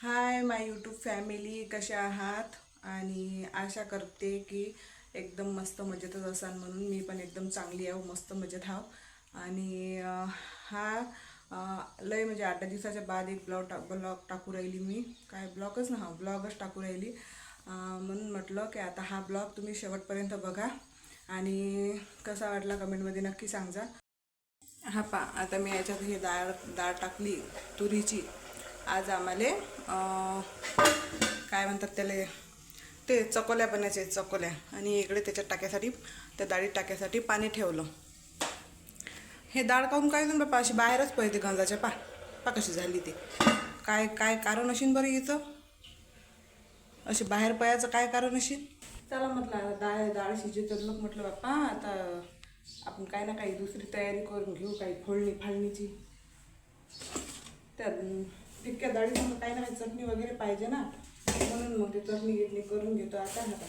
Hi my YouTube family कशा आहात? आणि आशा करते की एकदम मस्त मजेतच असाल म्हणून मी पण एकदम चांगली आहे मस्त मजेत हाव आणि हा लय म्हणजे आठ दिवसाच्या बाद एक ब्लॉग टा ब्लॉग टाकू राहिली मी. काय ब्लॉगच ना हा ब्लॉगच टाकू राहिली. म्हणून म्हटलं की आता हा ब्लॉग तुम्ही शेवटपर्यंत बघा. आणि कसा वाटला कमेंटमध्ये नक्की सांगा. हा पा आता मी याच्यात ही डाळ डाळ टाकली तुरीची. आज आम्हाला काय म्हणतात त्याला ते चकोल्या बनायचे चकोल्या. आणि इकडे त्याच्यात टाक्यासाठी त्या डाळीत टाक्यासाठी पाणी ठेवलं. हे डाळ काहून काय ना बापा अशी बाहेरच पळते गंजाच्या पा. पा कशी झाली ती. काय काय कारण असेल बरं हिचं? अशी बाहेर पयाचं काय कारण असेल चला म्हटलं आता डाळ डाळ शिजत मग म्हटलं बाप्पा आता आपण काय ना काही दुसरी तयारी करून घेऊ काही फोडणी फाळणीची त्या तितक्या डाळीसमोर काही ना काही चटणी वगैरे पाहिजे ना. म्हणून मग ते चटणी गिटणी करून घेतो आता आता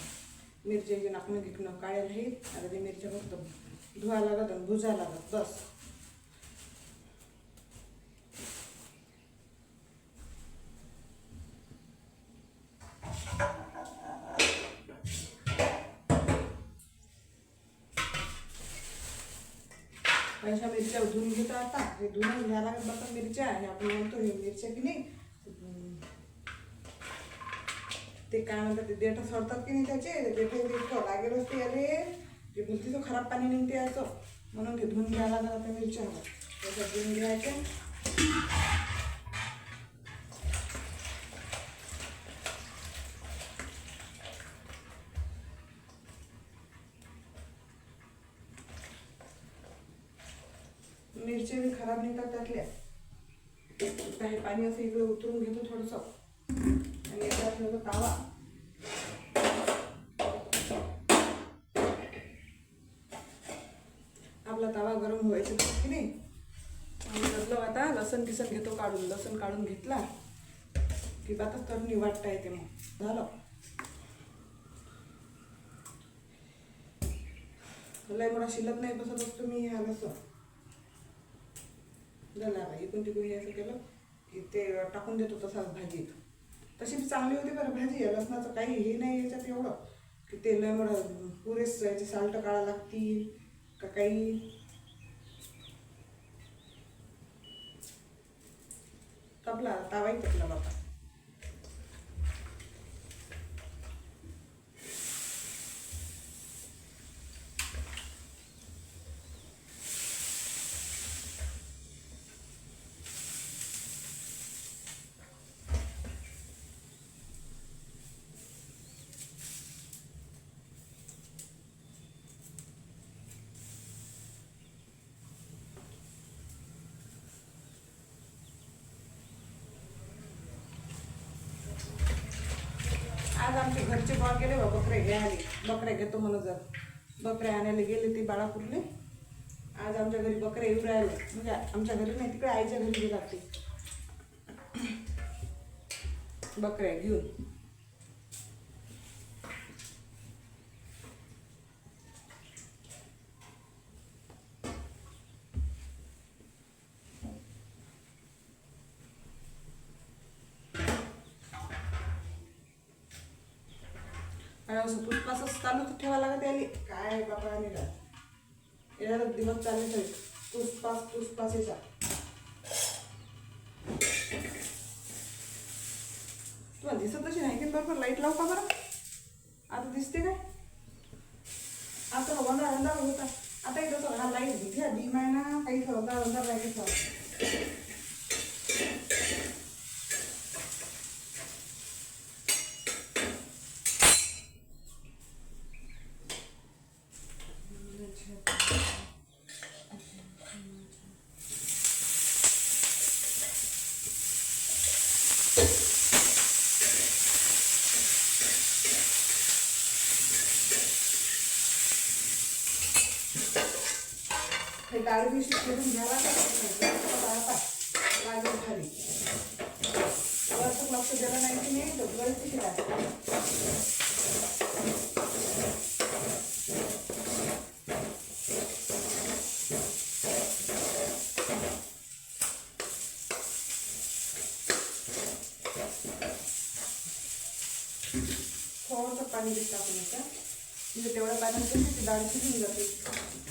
मिरच्याचे नाकणं गिकणं काढायला हे. आता ते मिरच्या फक्त धुवा लागत आणि भुजा लागत बस. अशा मिरच्या धुवून घेतो आता. हे धुवून घ्यायला लागत बघा मिरच्या? हे आपण म्हणतो हे मिरच्या की नाही? ते काय म्हणतात ते देठ सोडतात की नाही त्याचे? देठ इतकं लागेल असते अरे ते बोलते तो खराब पाणी निघते याचं. म्हणून ते धुवून घ्यायला लागत त्या मिरच्या त्याच्यात धुवून घ्यायच्या मिरच्या बी खराब निघतात त्यातल्या. काही पाणी असं इकडे उतरून घेतो थोडंसं. आणि याचा ठेवतो तावा. आपला तवा गरम व्हायचा की नाही? आणि त्यातलं आता लसण किसन घेतो काढून. लसण काढून घेतला की आता चटणी वाटता येते मग. झालं. लय मोठा शिल्लक नाही बसत असतो मी ह्या लसण. झाला आता इकडून तिकडून हे असं केलं की ते टाकून देतो तसाच भाजीत. तशी बी चांगली होती बरं भाजी या लसणाचं काही हे नाही याच्यात एवढं की ते लय पुरेस याचे साल्ट काढा लागतील का काही? तपला तावाही तपला बाबा आज आमचे घरचे बॉल गेले बा बकरे घ्यायला बकऱ्या घेतो म्हणत जर बकऱ्या आणायला गेले ते बाळापूरले. आज आमच्या घरी बकऱ्या येऊ राहिले. म्हणजे आमच्या घरी नाही तिकडे आईच्या घरी गेला ते. बकऱ्या घेऊन. असं पुष्पासच चालू ठेवा लागत याली काय बाबा आणि याला दिवस चालू ठेव पुष्पास पुष्पास येतात तुला दिसत तशी नाही की बरोबर लाइट लावू का बरं आता दिसते काय आता वंदा वंदा होता आता इथं हा लाइट दिसते डीम आहे ना काही वंदा वंदा लाइट हे डाळ बी शिजवून घ्यावा लागेल खाली. वरचं लक्ष दिलं नाही की नाही तर गळती शिकाय थोडंसं पाणी देत टाकून याचं म्हणजे तेवढ्या पाण्यात डाळ शिजून जाते.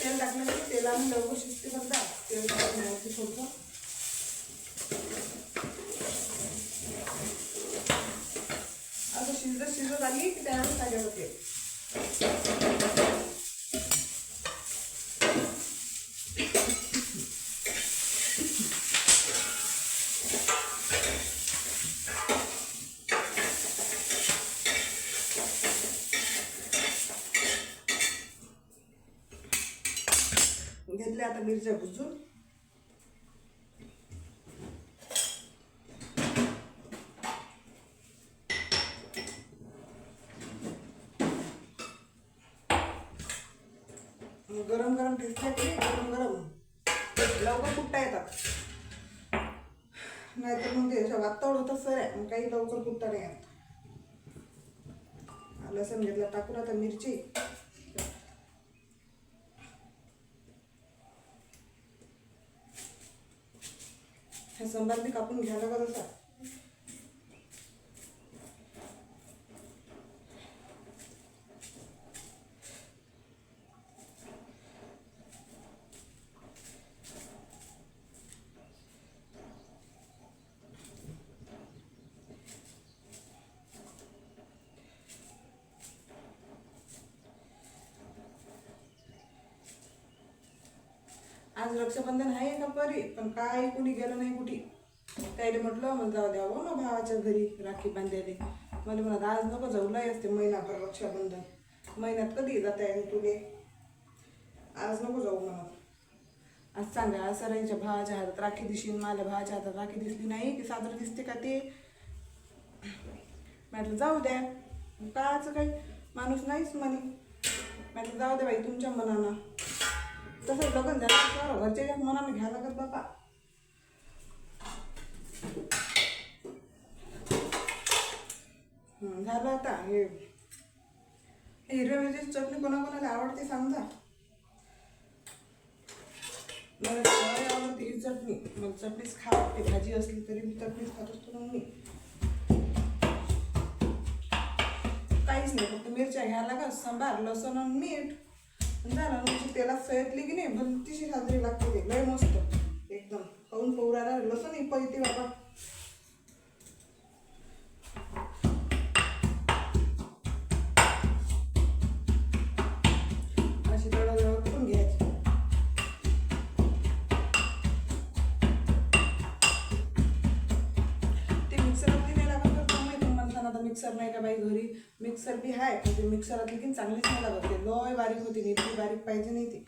तेल टाकलं की तेलाने लवकर शिजते बघा तेल टाकून यावरती थोडंसं असं शिजत शिजत आली की त्यावर टाकायचं तेल घेतल्या kuzu. मिरच्या गरम गरम दिसल्या गरम गरम लवकर कुठता येतात नाहीतर मग ते वातावरण होतं सर आहे मग काही लवकर कुठता नाही येत लसण घेतला टाकून आता मिरची हा संबार कापून घ्यायला का तसा आज रक्षाबंधन आहे का परी? पण काय कुणी गेलं नाही कुठे? त्याने म्हटलं मग जाऊ द्यावं ना भावाच्या घरी राखी बांधायला. मला म्हणत आज नको जाऊ लय असते महिनाभर रक्षाबंधन. महिन्यात कधी जाता येईल तुले? आज नको जाऊ म्हणत. आज सांगा आज सरांच्या भावाच्या हातात राखी दिशील माझ्या भावाच्या हातात राखी दिसली नाही की साजरं दिसते का ते? म्हटलं जाऊ द्या. कायचं काही? माणूस नाहीच म्हणे. म्हटलं जाऊ द्या बाई तुमच्या मनानं. तसं लग्न झालं तर घरच्या मनाने घ्यायला लागत बाबा झालं आता. हे हिरव्या मिरची चटणी कोणाकोणाला आवडते सांगा मला सवय आवडते ही चटणी. मग चटणीच खा. वाटते भाजी असली तरी मी चटणीच खात असतो मग मी. काहीच नाही. फक्त मिरच्या घ्यायला का सांबार लसूण आणि मीठ. झालं म्हणजे त्याला सयतली की नाही भलतीशी साजरी लागते ते. लय मस्त. एकदम. पाहून पौराला लसूण ही पैते बाबा. नाही का बाई घरी? मिक्सर बी आहे पण ते मिक्सरात की चांगलीच मला बघते लय बारीक होती नीट बारीक पाहिजे नाही ती.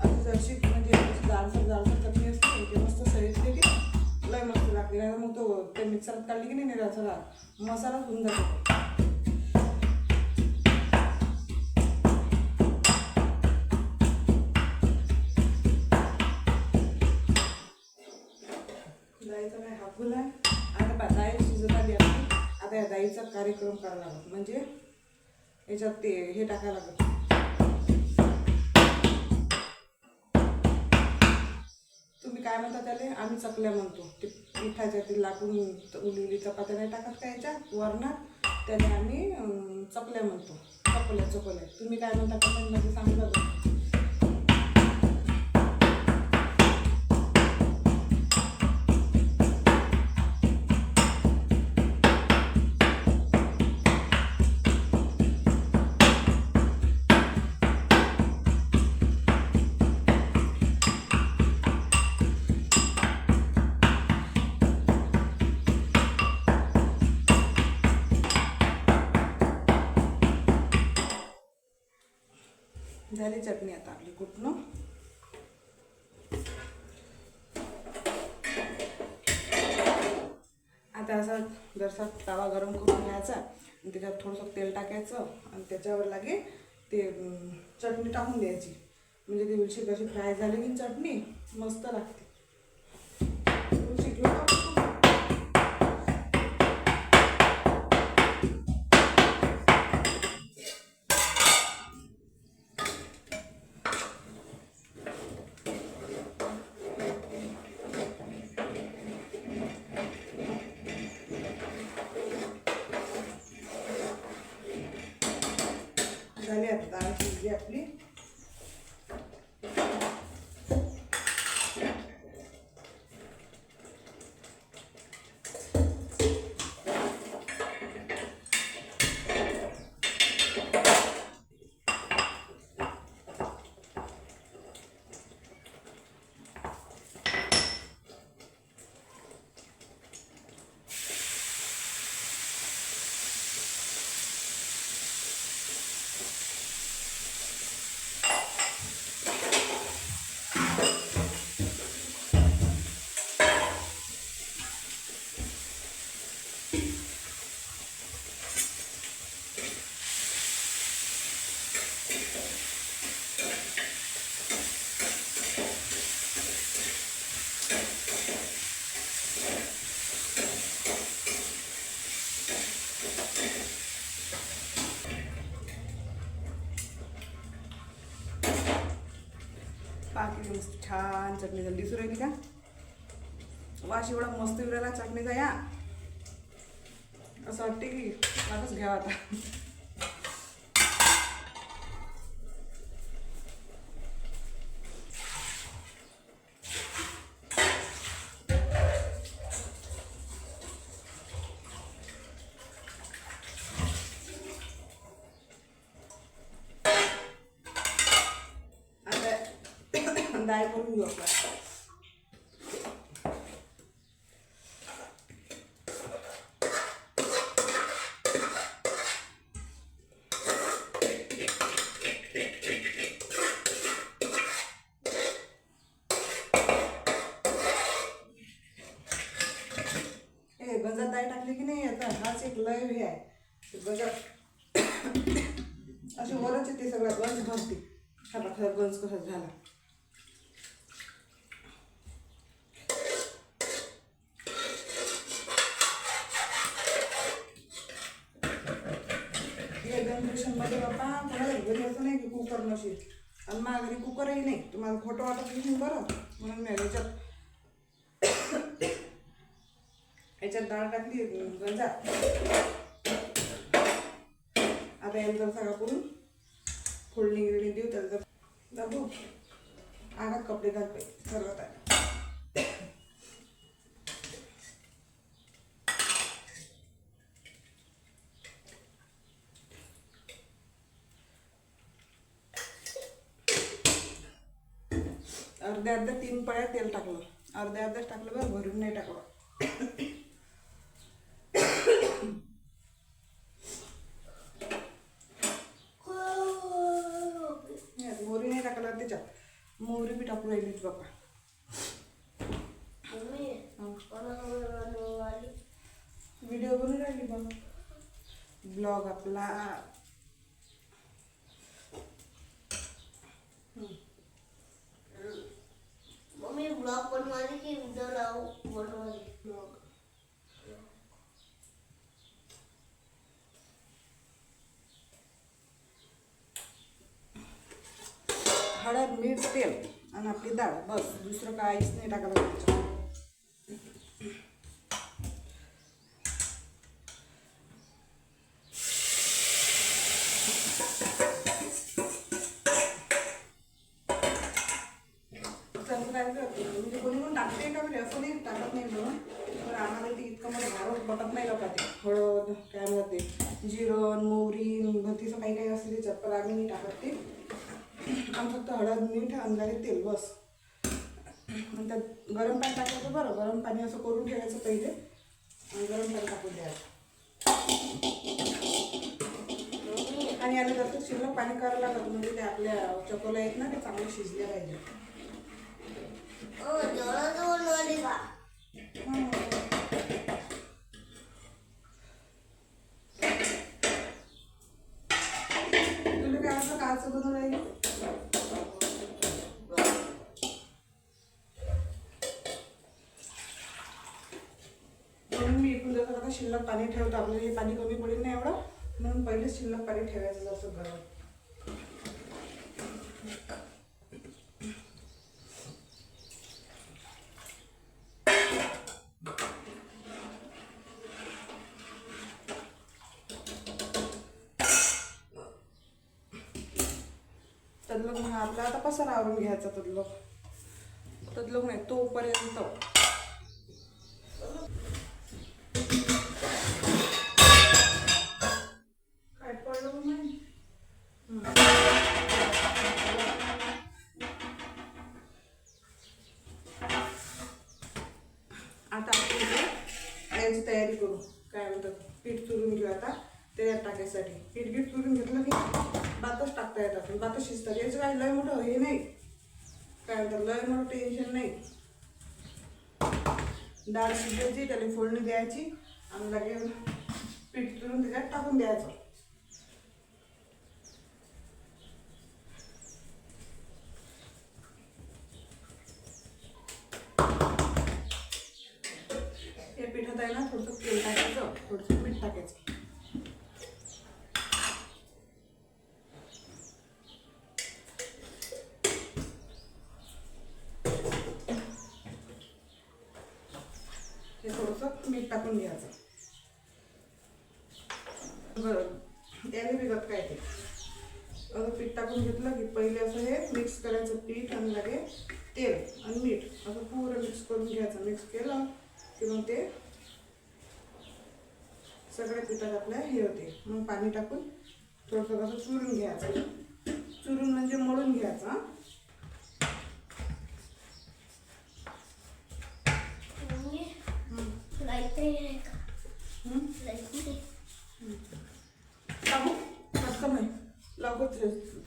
अशी जरशी म्हणजे जाडसर जाडसर चटणी असते ते मस्त सैजते की लय मस्त लागते. नाही मग तो ते मिक्सरात काढली की नाही नाही मसालाच होऊन जातो. जायचं काय? हाफुल आहे? आपली दाईचा कार्यक्रम करावा लागत म्हणजे याच्यात ते हे टाकायला लागत तुम्ही काय म्हणता त्याला? आम्ही चकल्या म्हणतो. ते पिठाच्या ते लाटून उली उली चपात्या नाही टाकत का याच्यात? वरणात. त्याने आम्ही चपल्या चकल्या म्हणतो. चपल्या चपल्या तुम्ही काय म्हणता? कमेंटमध्ये सांगा बरं. झाली चटणी आता आपली कुठनं? आता असा जरसा तवा गरम करून घ्यायचा आणि त्याच्यात थोडंसं तेल टाकायचं आणि त्याच्यावर लागे ते चटणी टाकून द्यायची. म्हणजे ती मिरची कशी फ्राय झाली की चटणी मस्त लागते झाली आता डाळ शिजली आपली पाकिट मस्त छान चटणी झाली. दिसू राहिली का? वाश एवढा मस्त विरायला चटणीचा या. असं वाटते की मलाच घ्यावा आता डाळ करून घेऊ आपण हे गजात डाळ टाकली की नाही आता हाच एक लय हे आहे गजात असे वरच येते सगळ्या गंज भरते हा खरं गंज कसा झाला हे जनरेशनमध्ये बाबा कोणाला घरी असं नाही की कुकर नसेल आणि माझ्या कुकरही नाही. तुम्हाला खोटं वाटत नाही बरं? म्हणून मी याच्यात याच्यात डाळ टाकली गंजा. आता याला जर सगळं करून फोल्डिंग गिरणी देऊ त्याला. दाबू आगात कपडे घाल सर्वात आधी. अर्ध्या अर्ध्या तीन पळ्या तेल टाकलं. अर्ध्या अर्ध्याच टाकलं बरं भरून नाही टाकलं. मोहरी नाही टाकलं त्याच्यात. मोहरी बी टाकू राहिलीच बाप्पा. व्हिडिओ बनवून राहिली बघ ब्लॉग आपला मम्मी ब्लॉग बनवाली की व्हिडिओ लावू बनवाली ब्लॉग हळद मीठ तेल आणि आपली डाळ. बस दुसरं काहीच नाही टाकायला त्याच्यात. सर्व काय करते म्हणजे कोणी कोण टाकते का म्हणजे असं नाही टाकत नाही म्हणून पण आम्हाला ते इतकं मला भाव पटत नाही का ते हळद काय म्हणते जिरं मोहरी भतीचं काही काही असते त्याच्यात पण आम्ही नाही टाकत ते आम्ही फक्त हळद मीठ आणि लागे तेल बस आणि त्यात गरम पाणी टाकायचं बरं गरम पाणी असं करून ठेवायचं पहिले. आणि गरम पाणी टाकून द्यायचं. आणि याला जास्त शिल्लक पाणी करायला लागत म्हणजे ते आपल्या चकोला आहेत ना ते चांगले शिजले पाहिजे. बनवाली का तुला काय असं काचं बनवून राहिली म्हणून मी इकडून शिल्लक पाणी ठेवतो आपल्याला हे पाणी कमी पडेल नाही एवढं? म्हणून पहिलेच शिल्लक पाणी ठेवायचं जसं गरम. तदलोक हा आपला आता पसारा आवरून घ्यायचा तदलोक तदलोक नाही तोपर्यंत. इथे तयारी करू. काय म्हणतात पीठ चुरून घेऊ आता त्याच्यात टाकायसाठी. पीठ बीठ चुरून घेतलं की भातच टाकता येतात आपण. भातच शिजतात. याचं काय लय मोठं हे नाही. काय म्हणतात लय मोठं टेन्शन नाही. डाळ शिजायची त्याला फोडणी द्यायची आणि लगेच पीठ चुरून त्याच्यात टाकून द्यायचं हे पिठात आहे ना थोडंसं तेल टाकायचं थोडंसं मीठ टाकायचं हे थोडंसं मीठ टाकून घ्यायचं. बरं त्याने बिघत काय ते असं पीठ टाकून घेतलं की पहिले असं हे मिक्स करायचं पीठ आणि लगे तेल आणि मीठ असं पूर्ण मिक्स करून घ्यायचं. मिक्स केलं की मग ते सगळ्या पिठात आपल्या हे होते. मग पाणी टाकून थोडंसं असं चुरून घ्यायचं. चुरून म्हणजे मळून घ्यायचं हं. हं. लाइट नाही ते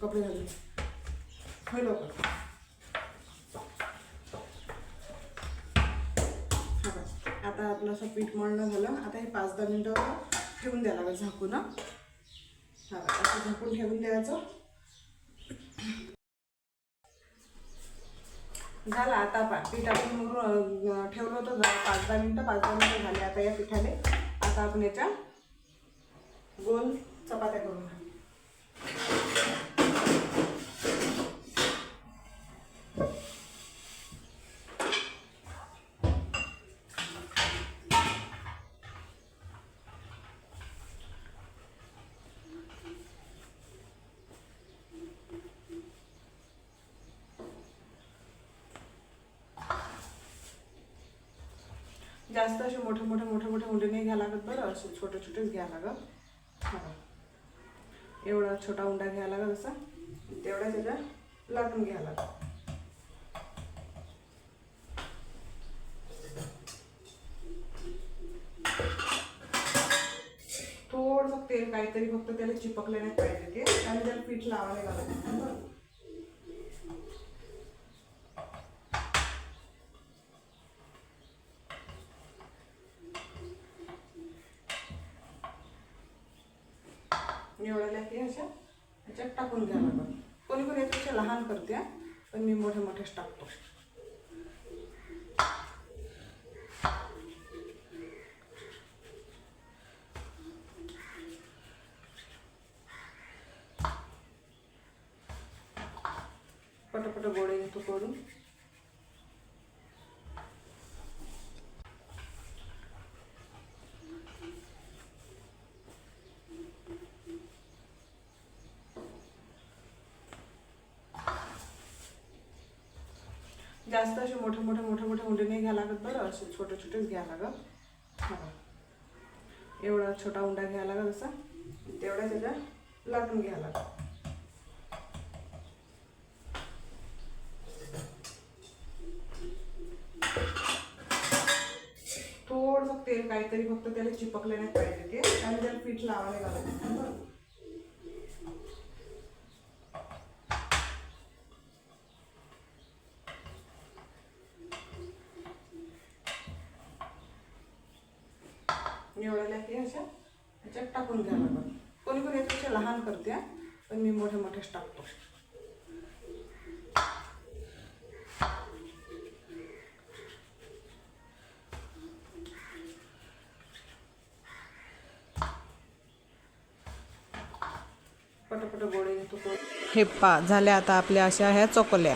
कपडे घालून. होय लवकर हा बस. आता आपलं असं पीठ मळणं झालं. आता हे पाच दहा मिनटं ठेवून द्यायला लागेल झाकून हा. असं झाकून ठेवून द्यायचं. झालं आता पा पीठ आपण मुरून ठेवलं होतं पाच दहा मिनटं पाच दहा मिनटं झाले आता या पिठाने आता आपण याच्या गोल चपात्या करून जास्त असे मोठे मोठे मोठे मोठे उंडे नाही घ्या लागत बरं असे छोटे छोटेच घ्या लागत. एवढा छोटा उंडा घ्यायला लागत असा. तेवढा त्याच्या लाटून घ्या लागत. थोडंसं तेल काहीतरी फक्त त्याला चिपकले नाही पाहिजे ते. आणि त्याला पीठ लावायला लागत बरं एवढ्या की अशा ह्याच्यात टाकून घ्यायला लागत कोणी कोणी याच्यापेक्षा लहान करते हा. पण मी मोठे मोठेच टाकतो पटापट गोळे असे मोठे मोठे मोठे मोठे उंडे नाही घ्यायला लागत बरं असे छोटे छोटेच घ्यायला लागत. हा. एवढा छोटा उंडा घ्यायला लागत असा. तेवढा त्याच्या लाटून घ्यायला लागत. थोडंसं तेल काहीतरी फक्त त्याला चिपकले नाही पाहिजे ते आणि त्याला पीठ लावायला लागत निवडल्या की अशा ह्याच्यात टाकून घ्यायला लागत कोणी कोणी याच्यापेक्षा लहान करते पण मी मोठे मोठेच टाकतो. पटपट गोळे घेतो. हे पा झाल्या आता आपल्या अशा ह्या चोकल्या.